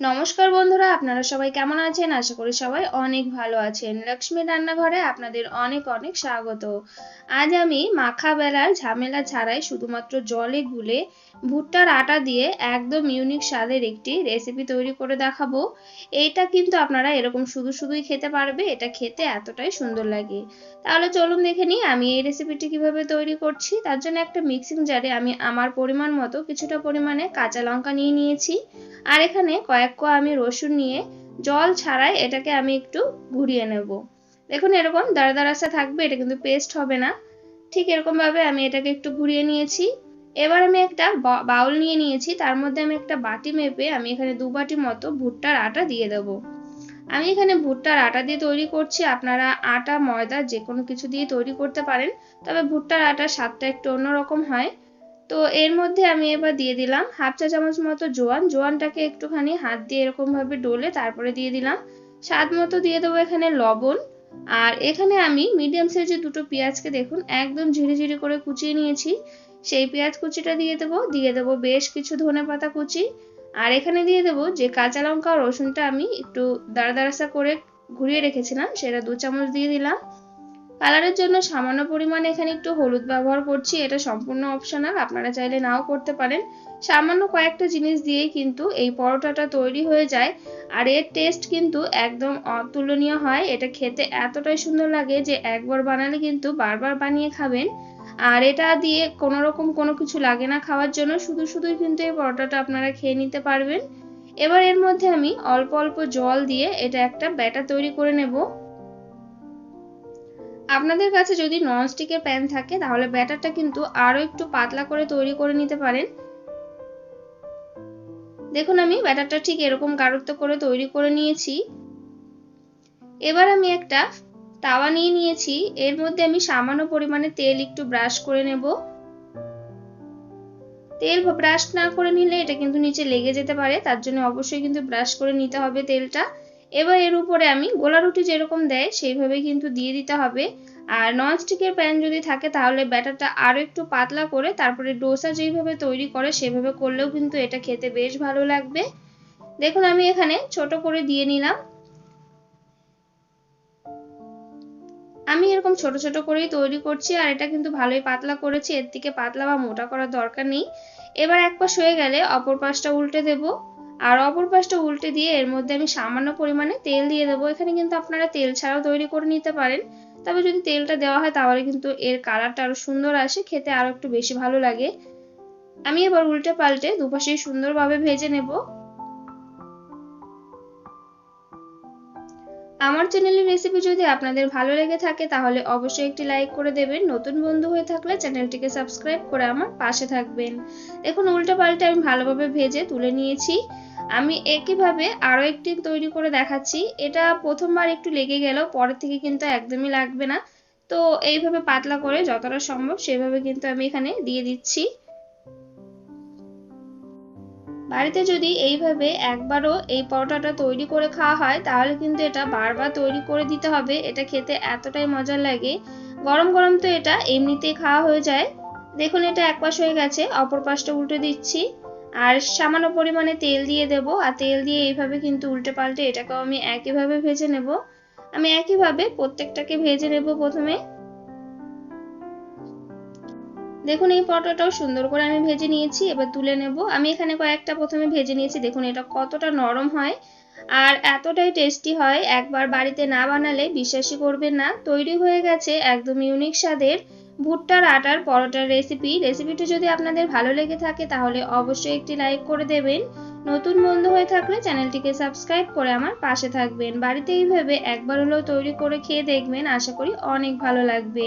নমস্কার বন্ধুরা, আপনারা সবাই কেমন আছেন? আশা করি সবাই অনেক ভালো আছেন। লক্ষ্মী রান্নাঘরে আপনাদের অনেক অনেক স্বাগত। আজ আমি মাখা বেলার ঝামেলা ছাড়াই শুধুমাত্র জলে গুলে ভুট্টার আটা দিয়ে একদম ইউনিক স্বাদের একটি রেসিপি তৈরি করে দেখাবো। এইটা কিন্তু আপনারা এরকম শুধু শুধুই খেতে পারবে, এটা খেতে এতটাই সুন্দর লাগে। তাহলে চলুন দেখে নিই, আমি এই রেসিপিটি কীভাবে তৈরি করছি। তার জন্য একটা মিক্সিং জারে আমি আমার পরিমাণ মতো কিছুটা পরিমাণে কাঁচা লঙ্কা নিয়ে নিয়েছি। আর এখানে কয়েক কোয়া আমি রসুন নিয়ে জল ছাড়াই এটাকে আমি একটু ঘুরিয়ে নেব। দেখুন এরকম দাঁড়া দাঁড়াসা থাকবে, এটা কিন্তু পেস্ট হবে না। ঠিক এরকমভাবে আমি এটাকে একটু ঘুরিয়ে নিয়েছি। এবার আমি একটা বাউল নিয়ে নিয়েছি, তার মধ্যে আমি একটা বাটি মেপে আমি এখানে দু বাটি মতো ভুট্টার আটা দিয়ে দেবো। আমি এখানে ভুট্টার আটা দিয়ে তৈরি করছি, আপনারা আটা, ময়দা যে কোনো কিছু দিয়ে তৈরি করতে পারেন, তবে ভুট্টার আটার স্বাদটা একটু অন্যরকম হয়। তো এর মধ্যে আমি এবার দিয়ে দিলাম হাফ চা চামচ মতো জোয়ান। জোয়ানটাকে একটুখানি হাত দিয়ে এরকমভাবে ডলে তারপরে দিয়ে দিলাম। স্বাদ মতো দিয়ে দেবো এখানে লবণ। আর এখানে আমি মিডিয়াম সাইজের দুটো পেঁয়াজকে দেখুন, একদম ঝিরি ঝিরি করে কুচিয়ে নিয়েছি। সেই পেঁয়াজ কুচিটা দিয়ে দেবো দিয়ে দেবো বেশ কিছু ধনে পাতা কুচি। আর এখানে দিয়ে দেবো যে কাঁচা লঙ্কা রসুনটা আমি একটু দাঁড়া দাঁড়াসা করে ঘুরিয়ে রেখেছিলাম, সেটা দু চামচ দিয়ে দিলাম। কালারের জন্য সামান্য পরিমাণে এখানে একটু হলুদ ব্যবহার করছি, এটা সম্পূর্ণ অপশনাল আপনারা চাইলে নাও করতে পারেন। সামান্য কয়েকটা জিনিস দিয়ে কিন্তু এই পরোটাটা তৈরি হয়ে যায়, আর এর টেস্ট কিন্তু একদম অতুলনীয় হয়। এটা খেতে এতটাই সুন্দর লাগে যে একবার বানালে কিন্তু বারবার বানিয়ে খাবেন। আর এটা দিয়ে কোনো রকম কোনো কিছু লাগে না খাওয়ার জন্য, শুধু শুধুই কিন্তু এই পরোটাটা আপনারা খেয়ে নিতে পারবেন। এবার এর মধ্যে আমি অল্প অল্প জল দিয়ে এটা একটা ব্যাটার তৈরি করে নেব। আপনাদের কাছে যদি ননস্টিকের প্যান থাকে, তাহলে ব্যাটারটা কিন্তু আরও একটু পাতলা করে তৈরি করে নিতে পারেন। দেখুন আমি ব্যাটারটা ঠিক এরকম গাঢ়ত্ব করে তৈরি করে নিয়েছি। এবার আমি একটা তাওয়া নিয়ে নিয়েছি। এর মধ্যে আমি সামান্য পরিমাণে তেল একটু ব্রাশ করে নেব। তেল ব্রাশ না করে নিলে এটা কিন্তু নিচে লেগে যেতে পারে, তার জন্য অবশ্যই কিন্তু ব্রাশ করে নিতে হবে তেলটা। এবার এর উপরে আমি গোলা রুটি যেরকম দেয় সেইভাবে কিন্তু দিয়ে দিতে হবে। আর ননস্টিকের প্যান যদি থাকে, তাহলে ব্যাটারটা আরও একটু পাতলা করে তারপরে ডোসা যেইভাবে তৈরি করে, সেভাবে করলেও কিন্তু এটা খেতে বেশ ভালো লাগবে। দেখুন, আমি এখানে ছোট করে দিয়ে নিলাম। আমি এরকম ছোট ছোট করেই তৈরি করছি, আর এটা কিন্তু ভালোই পাতলা করেছি। এর থেকে পাতলা বা মোটা করার দরকার নেই। এবার এক পাশ হয়ে গেলে অপর পাশটা উল্টে দেবো। আর অপর পাশটা উল্টে দিয়ে এর মধ্যে আমি সামান্য পরিমাণে তেল দিয়ে দেবো। এখানে কিন্তু আপনারা তেল ছাড়াও তৈরি করে নিতে পারেন। তবে যদি তেলটা দেওয়া হয় তাহলে কিন্তু এর কালারটা আরও সুন্দর আসে, খেতে আরও একটু বেশি ভালো লাগে। আমি এবার উল্টে পাল্টে দুপাশেই সুন্দরভাবে ভেজে নেব। আমার চ্যানেলের রেসিপি যদি আপনাদের ভালো লেগে থাকে, তাহলে অবশ্যই একটি লাইক করে দেবেন। নতুন বন্ধু হয়ে থাকলে চ্যানেলটিকে সাবস্ক্রাইব করে আমার পাশে থাকবেন। দেখুন উল্টে পাল্টে আমি ভালোভাবে ভেজে তুলে নিয়েছি। আমি একইভাবে আরও একটি তৈরি করে দেখাচ্ছি। এটা প্রথমবার একটু লেগে গেল পরের থেকে কিন্তু একদমই লাগবে না। তো এইভাবে পাতলা করে যতটা সম্ভব সেভাবে কিন্তু আমি এখানে দিয়ে দিচ্ছি। বাড়িতে যদি এইভাবে একবারও এই পরোটাটা তৈরি করে খাওয়া হয়, তাহলে কিন্তু এটা বারবার তৈরি করে দিতে হবে। এটা খেতে এতটাই মজার লাগে। গরম গরম তো এটা এমনিতেই খাওয়া হয়ে যায়। দেখুন এটা এক পাশ হয়ে গেছে, অপর পাশটা উল্টে দিচ্ছি। আর সামান্য পরিমাণে তেল দিয়ে দেব। আর তেল দিয়ে এইভাবে কিন্তু উল্টে পাল্টে এটাকেও আমি একইভাবে ভেজে নেব। আমি একইভাবে প্রত্যেকটাকে ভেজে নেব প্রথমে। দেখুন, এই পটোটাও সুন্দর করে আমি ভেজে নিয়েছি, এবার তুলে নেব। আমি এখানে কয়েকটা প্রথমে ভেজে নিয়েছি, দেখুন, এটা কতটা নরম হয়। আর এতটাই টেস্টি হয়, একবার বাড়িতে না বানালে বিশ্বাসই করবেন না। তৈরি হয়ে গেছে একদম ইউনিক স্বাদের ভুট্টার আটার পরোটার রেসিপি রেসিপিটি যদি আপনাদের ভালো লেগে থাকে, তাহলে অবশ্যই একটি লাইক করে দেবেন। নতুন বন্ধু হয়ে থাকলে চ্যানেলটিকে সাবস্ক্রাইব করে আমার পাশে থাকবেন। বাড়িতে এইভাবে একবার হলেও তৈরি করে খেয়ে দেখবেন, আশা করি অনেক ভালো লাগবে।